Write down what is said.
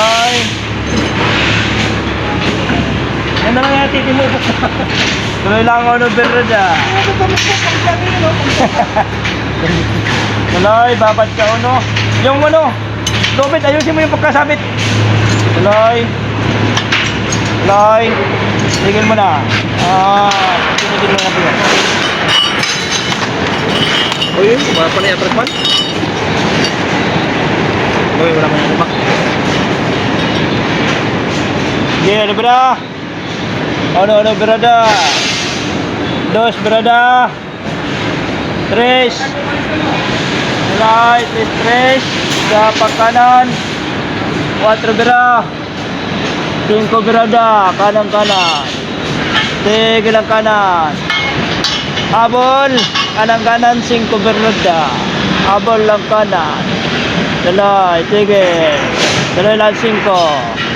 Ay. Yan naman yung titi mo. Tuloy lang ako ng birra ah. dyan. Tuloy, babat ka uno. Yung ano, Dobit, ayusin mo yung pagkasabit. Tuloy. Tuloy. Tingin mo na. Ah, tingin mo na po yan. Uy, kumapa yung atrapan. Sige, ano berada? Ano, ano berada? Dos berada. Tres. Right, tres, tres. Sa pagkanan. Cuatro bera. Cinco berada. Kanan, kanan. Tigil ang kanan. Habol. Kanan, kanan. Cinco berada. Habol lang kanan. Tuloy, tigil. Tuloy lang 5.